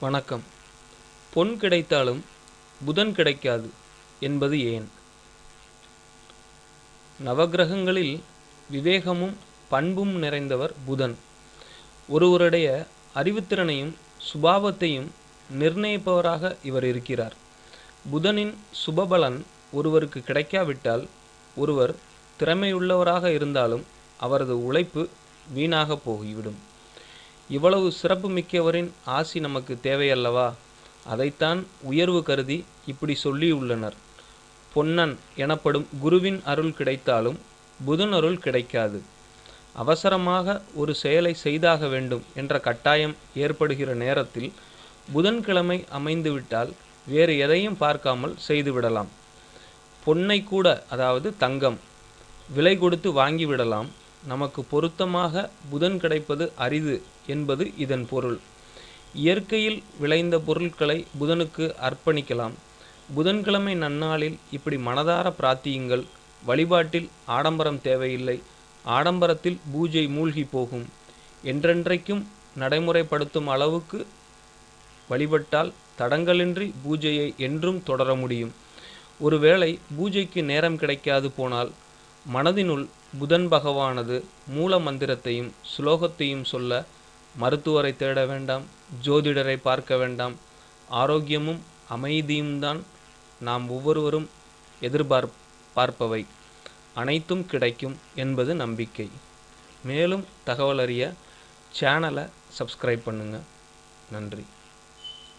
வணக்கம். பொன் கிடைத்தாலும் புதன் கிடைக்காது என்பது ஏன்? நவக்கிரகங்களில் விவேகமும் பண்பும் நிறைந்தவர் புதன். ஒருவருடைய அறிவுத்திறனையும் சுபாவத்தையும் நிர்ணயிப்பவராக இவர் இருக்கிறார். புதனின் சுபபலன் ஒருவருக்கு கிடைக்காவிட்டால் ஒருவர் திறமையுள்ளவராக இருந்தாலும் அவரது உழைப்பு வீணாக போகிவிடும். இவ்வளவு சிறப்பு மிக்கவரின் ஆசி நமக்கு தேவையல்லவா? அதைத்தான் உயர்வு கருதி இப்படி சொல்லியுள்ளனர். பொன்னன் எனப்படும் குருவின் அருள் கிடைத்தாலும் புதன் அருள் கிடைக்காது. அவசரமாக ஒரு செயலை செய்தாக வேண்டும் என்ற கட்டாயம் ஏற்படுகிற நேரத்தில் புதன்கிழமை அமைந்துவிட்டால் வேறு எதையும் பார்க்காமல் செய்துவிடலாம். பொன்னை கூட அதாவது தங்கம் விலை கொடுத்து வாங்கிவிடலாம். நமக்கு பொருத்தமாக புதன் கிடைப்பது அரிது. என்பது இதன் பொருள். இயற்கையில் விளைந்த பொருட்களை புதனுக்கு அர்ப்பணிக்கலாம். புதன்கிழமை நன்னாளில் இப்படி மனதார பிரார்த்தியுங்கள். வழிபாட்டில் ஆடம்பரம் தேவையில்லை. ஆடம்பரத்தில் பூஜை மூழ்கி போகும். என்றென்றைக்கும் நடைமுறைப்படுத்தும் அளவுக்கு வழிபட்டால் தடங்களின்றி பூஜையை என்றும் தொடர முடியும். ஒருவேளை பூஜைக்கு நேரம் கிடைக்காது போனால் மனதினுள் புதன் பகவானது மூல மந்திரத்தையும் சுலோகத்தையும் சொல்ல மருத்துவரை தேட வேண்டாம் ஜோதிடரை பார்க்க வேண்டாம். ஆரோக்கியமும் அமைதியும் தான் நாம் ஒவ்வொருவரும் எதிர்பார் பார்ப்பவை. அனைத்தும் கிடைக்கும் என்பது நம்பிக்கை. மேலும் தகவல் அறிய சேனலை சப்ஸ்கிரைப் பண்ணுங்கள் நன்றி.